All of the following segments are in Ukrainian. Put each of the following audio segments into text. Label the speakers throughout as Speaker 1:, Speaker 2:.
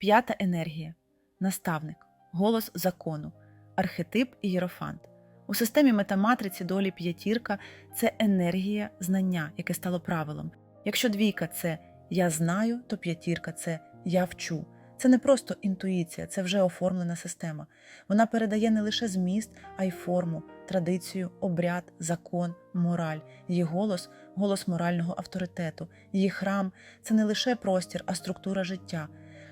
Speaker 1: П'ята енергія наставник, голос закону, архетип і єрофант. У системі метаматриці долі п'ятірка це енергія знання, яке стало правилом. Якщо двійка це я знаю, то п'ятірка це я вчу. Це не просто інтуїція, це вже оформлена система. Вона передає не лише зміст, а й форму, традицію, обряд, закон, мораль. Її голос голос морального авторитету. Її храм це не лише простір, а структура життя.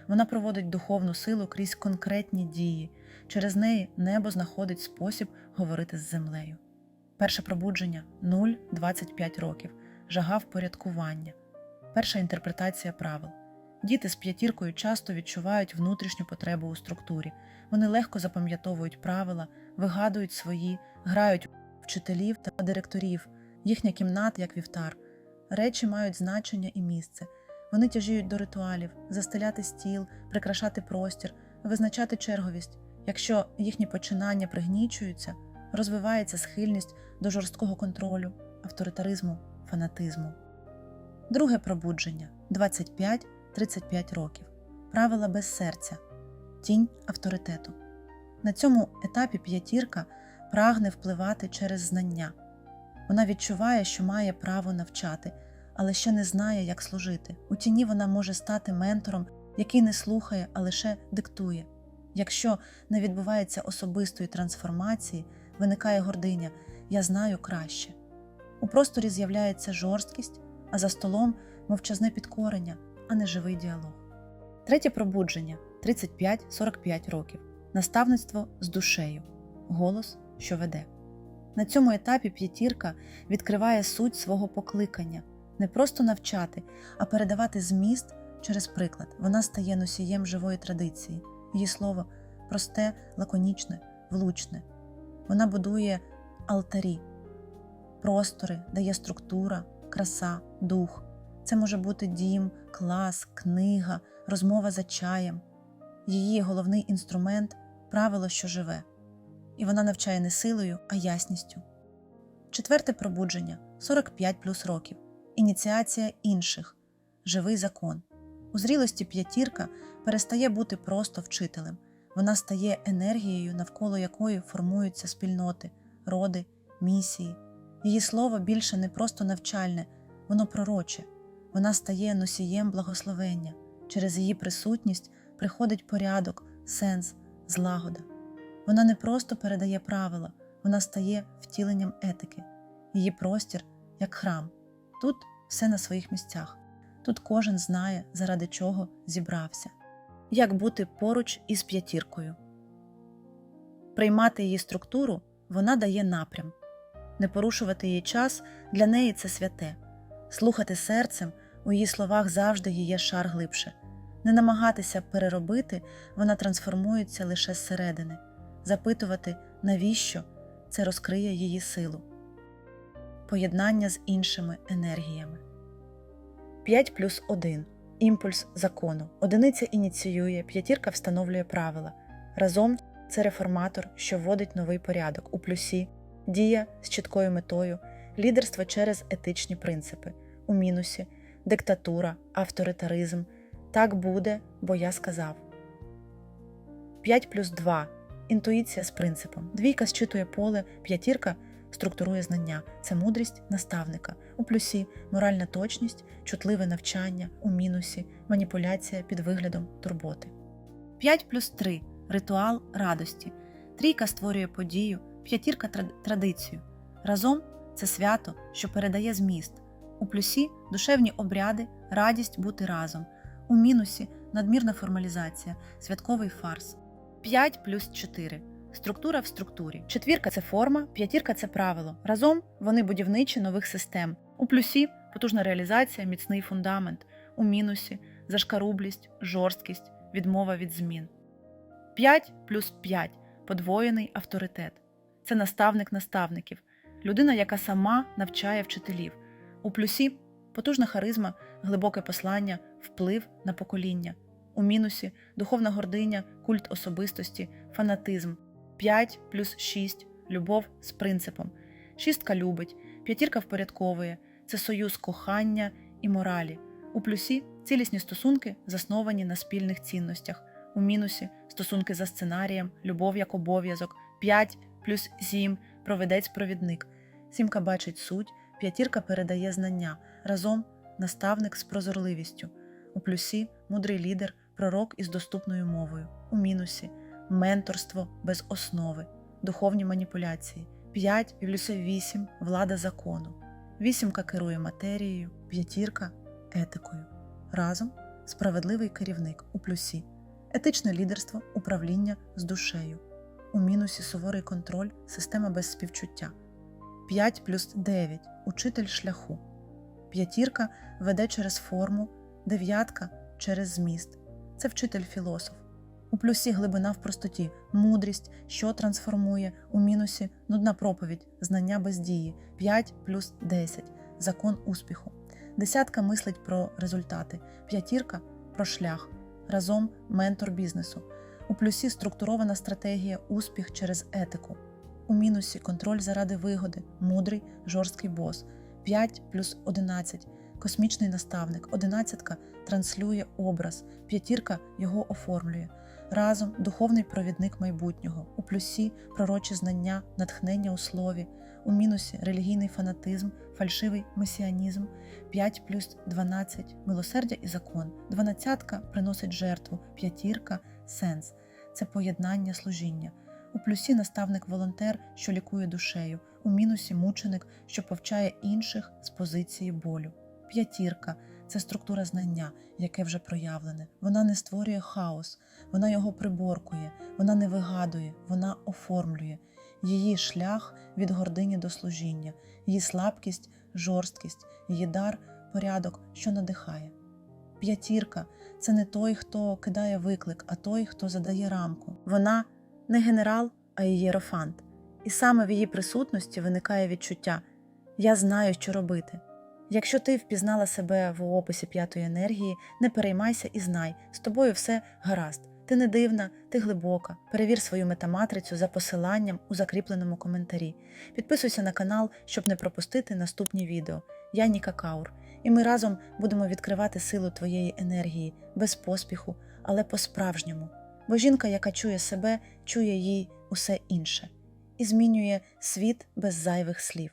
Speaker 1: Вона проводить духовну силу крізь конкретні дії. Через неї небо знаходить спосіб говорити з землею. Перше пробудження 0-25 років, жага впорядкування. Перша інтерпретація правил. Діти з п'ятіркою часто відчувають внутрішню потребу у структурі. Вони легко запам'ятовують правила, вигадують свої, грають вчителів та директорів, їхня кімната як вівтар. Речі мають значення і місце. Вони тяжіють до ритуалів, застеляти стіл, прикрашати простір, визначати черговість. Якщо їхні починання пригнічуються, розвивається схильність до жорсткого контролю, авторитаризму, фанатизму. Друге пробудження 25-35 років. Правила без серця, тінь авторитету. На цьому етапі п'ятірка прагне впливати через знання. Вона відчуває, що має право навчати, але ще не знає, як служити. У тіні вона може стати ментором, який не слухає, а лише диктує. Якщо не відбувається особистої трансформації, виникає гординя Я знаю краще. У просторі з'являється жорсткість, а за столом мовчазне підкорення, а не живий діалог. Третє пробудження 35-45 років. Наставництво з душею, голос, що веде. На цьому етапі п'ятірка відкриває суть свого покликання не просто навчати, а передавати зміст через приклад. Вона стає носієм живої традиції. Її слово просте, лаконічне, влучне. Вона будує алтарі, простори, дає структура, краса, дух. Це може бути дім, клас, книга, розмова за чаєм. Її головний інструмент правило, що живе. І вона навчає не силою, а ясністю. Четверте пробудження 45 плюс років. Ініціація інших. Живий закон. У зрілості п'ятірка перестає бути просто вчителем. Вона стає енергією, навколо якої формуються спільноти, роди, місії. Її слово більше не просто навчальне, воно пророче. Вона стає носієм благословення. Через її присутність приходить порядок, сенс, злагода. Вона не просто передає правила, вона стає втіленням етики. Її простір як храм. Тут все на своїх місцях. Тут кожен знає, заради чого зібрався. Як бути поруч із п'ятіркою. Приймати її структуру вона дає напрям. Не порушувати її час для неї це святе. Слухати серцем у її словах завжди є шар глибше. Не намагатися переробити, вона трансформується лише зсередини. Запитувати, навіщо це розкриє її силу. Поєднання з іншими енергіями. 5 плюс 1. Імпульс закону. Одиниця ініціює, п'ятірка встановлює правила. Разом це реформатор, що вводить новий порядок у плюсі, дія з чіткою метою, лідерство через етичні принципи, у мінусі, диктатура, авторитаризм. Так буде, бо я сказав. 5 плюс 2. Інтуїція з принципом. Двійка зчитує поле, п'ятірка структурує знання. Це мудрість наставника. У плюсі моральна точність, чутливе навчання, у мінусі, маніпуляція під виглядом турботи. 5 плюс 3. Ритуал радості. Трійка створює подію, п'ятірка традицію. Разом це свято, що передає зміст. У плюсі душевні обряди, радість бути разом. У мінусі надмірна формалізація, святковий фарс. 5 плюс 4. Структура в структурі. Четвірка це форма, п'ятірка це правило. Разом вони будівничі нових систем. У плюсі потужна реалізація, міцний фундамент. У мінусі зашкарублість, жорсткість, відмова від змін. 5 плюс 5 подвоєний авторитет. Це наставник наставників, людина, яка сама навчає вчителів. У плюсі потужна харизма, глибоке послання, вплив на покоління. У мінусі духовна гординя, культ особистості, фанатизм. 5 плюс 6 любов з принципом. Шістка любить, п'ятірка впорядковує це союз кохання і моралі. У плюсі Цілісні стосунки засновані на спільних цінностях. У мінусі стосунки за сценарієм, любов як обов'язок, 5 плюс 7 проведець-провідник. Сімка бачить суть, п'ятірка передає знання, разом наставник з прозорливістю. У плюсі мудрий лідер, пророк із доступною мовою. У мінусі менторство без основи, духовні маніпуляції. 5 плюс 8 влада закону. Вісімка керує матерією, п'ятірка етикою. Разом справедливий керівник у плюсі, етичне лідерство, управління з душею. У мінусі суворий контроль, система без співчуття. 5 плюс 9 учитель шляху. П'ятірка веде через форму, дев'ятка через зміст. Це вчитель філософ. У плюсі глибина в простоті, мудрість, що трансформує, у мінусі нудна проповідь, знання без дії, 5 плюс 10 закон успіху. Десятка мислить про результати, п'ятірка про шлях, разом ментор бізнесу. У плюсі структурована стратегія успіх через етику. У мінусі контроль заради вигоди, мудрий, жорсткий бос. 5 плюс 11 космічний наставник, одинадцятка транслює образ, п'ятірка його оформлює. Разом духовний провідник майбутнього, у плюсі пророчі знання, натхнення у слові, у мінусі релігійний фанатизм, фальшивий месіанізм, 5 плюс 12 милосердя і закон, дванадцятка приносить жертву, п'ятірка сенс це поєднання служіння. У плюсі наставник-волонтер, що лікує душею, у мінусі мученик, що повчає інших з позиції болю. П'ятірка це структура знання, яке вже проявлене. Вона не створює хаос, вона його приборкує, вона не вигадує, вона оформлює. Її шлях від гордині до служіння, її слабкість, жорсткість, її дар, порядок, що надихає. П'ятірка це не той, хто кидає виклик, а той, хто задає рамку. Вона не генерал, а єрофант. І саме в її присутності виникає відчуття Я знаю, що робити. Якщо ти впізнала себе в описі п'ятої енергії, не переймайся і знай, з тобою все гаразд. Ти не дивна, ти глибока. Перевір свою метаматрицю за посиланням у закріпленому коментарі. Підписуйся на канал, щоб не пропустити наступні відео. Я Ніка Каур, і ми разом будемо відкривати силу твоєї енергії без поспіху, але по-справжньому. Бо жінка, яка чує себе, чує їй усе інше і змінює світ без зайвих слів.